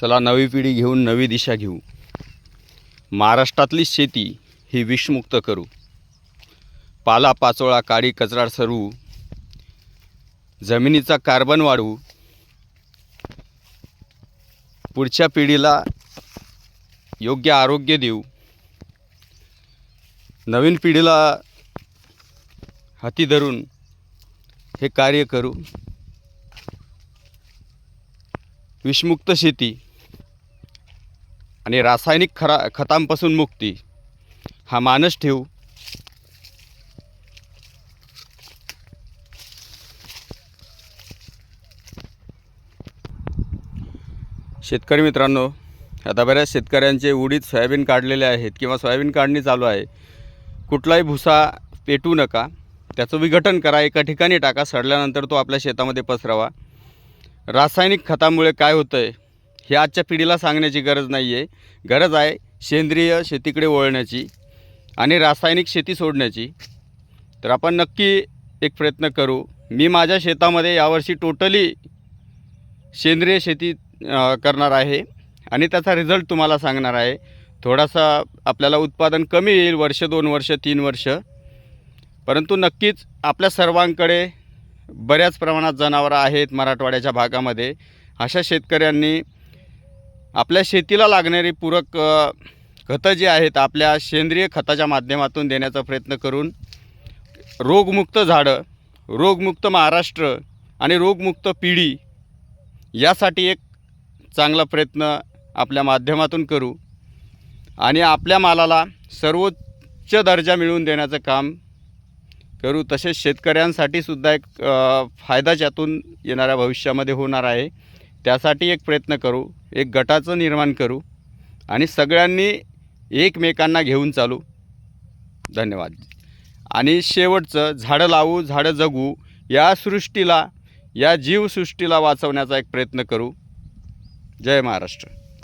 चला नवी पिढी घेऊन नवी दिशा घेऊ. महाराष्ट्रातली शेती ही विषमुक्त करू. पाला पाचोळा काडी कचरा सरवू जमिनीचा कार्बन वाढवू पुढच्या पिढीला योग्य आरोग्य देऊ. नवीन पिढीला हाती धरून हे कार्य करू. विषमुक्त शेती आणि रासायनिक खरा खतांपासून मुक्ती. हा मानस ठेवू. शेतकरी मित्रांनो आता बऱ्याच शेतकऱ्यांचे उडीद सोयाबीन काढलेले आहेत किंवा सोयाबीन काढणी चालू आहे. कुठलाही भुसा पेटू नका. त्याचं विघटन करा. एका ठिकाणी टाका. सडल्यानंतर तो आपल्या शेतामध्ये पसरावा. रासायनिक खतामुळे काय होतं आहे हे आजच्या पिढीला सांगण्याची गरज नाही आहे गरज आहे सेंद्रिय शेतीकडे वळण्याची आणि रासायनिक शेती सोडण्याची. तर आपण नक्की एक प्रयत्न करू. मी माझ्या शेतामध्ये यावर्षी टोटली सेंद्रिय शेती करणार आहे आणि त्याचा रिझल्ट तुम्हाला सांगणार आहे. थोडासा आपल्याला उत्पादन कमी येईल वर्ष दोन वर्ष तीन वर्ष. परंतु नक्कीच आपल्या सर्वांकडे बऱ्याच प्रमाणात जनावरं आहेत मराठवाड्याच्या भागामध्ये. अशा शेतकऱ्यांनी आपल्या शेतीला लागणारी पूरक खतं जी आहेत आपल्या सेंद्रिय खताच्या माध्यमातून देण्याचा प्रयत्न करून रोगमुक्त झाडं रोगमुक्त महाराष्ट्र आणि रोगमुक्त पिढी यासाठी एक चांगला प्रयत्न आपल्या माध्यमातून करू आणि आपल्या मालाला सर्वोच्च दर्जा मिळवून देण्याचं काम करू. तसेच शेतकऱ्यांसाठी सुद्धा एक फायदा ज्यातून येणाऱ्या भविष्यामध्ये होणार आहे. त्यासाठी एक प्रयत्न करू एक गटाचं निर्माण करू आणि सगळ्यांनी एकमेकांना घेऊन चालू. धन्यवाद. आणि शेवटचं झाडं लावू झाडं जगू या सृष्टीला या जीवसृष्टीला वाचवण्याचा एक प्रयत्न करू. जय महाराष्ट्र.